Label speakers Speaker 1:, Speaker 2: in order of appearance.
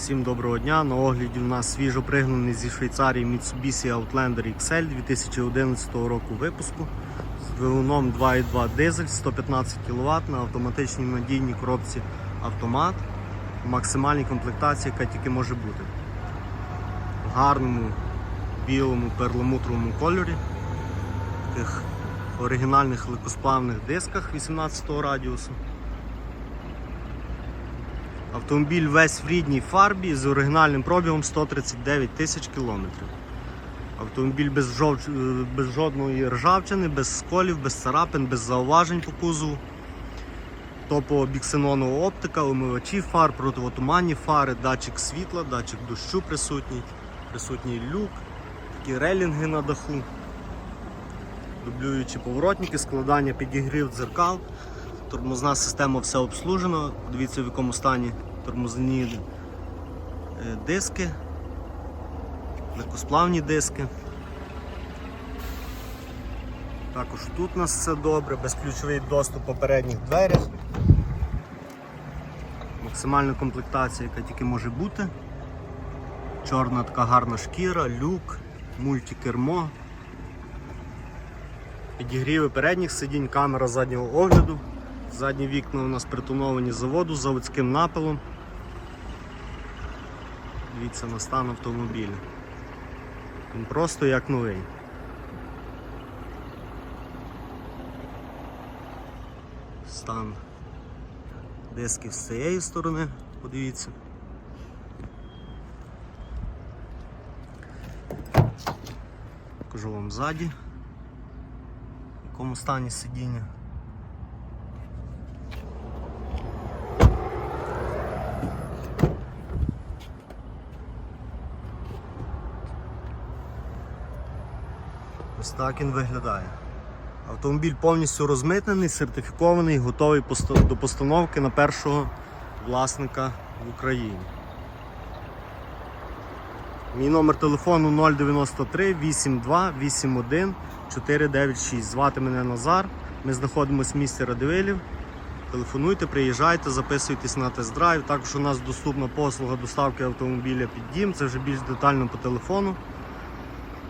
Speaker 1: Всім доброго дня. На огляді у нас свіжо пригнаний зі Швейцарії Mitsubishi Outlander XL 2011 року випуску з двигуном 2.2 дизель 115 кВт на автоматичній надійній коробці автомат в максимальній комплектації, яка тільки може бути. В гарному білому перламутровому кольорі, в таких оригінальних легкосплавних дисках 18 радіусу. Автомобіль весь в рідній фарбі з оригінальним пробігом 139 тисяч кілометрів. Автомобіль без, жов... е, без жодної ржавчини, без сколів, без царапин, без зауважень по кузову. Топова біксенонова оптика, омивачі фар, противотуманні фари, датчик світла, датчик дощу присутній, присутній люк, такі релінги на даху, дублюючі поворотники, складання підігрів дзеркал. Тормозна система все обслужена. Дивіться в якому стані тормозні е, диски, легкосплавні диски. Також тут у нас все добре, безключовий доступ по передніх дверях. Максимальна комплектація, яка тільки може бути. Чорна така гарна шкіра, люк, мультикермо. Підігріви передніх сидінь, камера заднього огляду. Задні вікна у нас притоновані заводу з заводським напилом. Дивіться на стан автомобіля. Він просто як новий. Стан дисків з цієї сторони, подивіться. Покажу вам ззаді, в якому стані сидіння. Ось так він виглядає. Автомобіль повністю розмитнений, сертифікований, готовий до постановки на першого власника в Україні. Мій номер телефону 093 82 81 496. Звати мене Назар. Ми знаходимося в місті Радивилів. Телефонуйте, приїжджайте, записуйтесь на тест-драйв. Також у нас доступна послуга доставки автомобіля під дім. Це вже більш детально по телефону.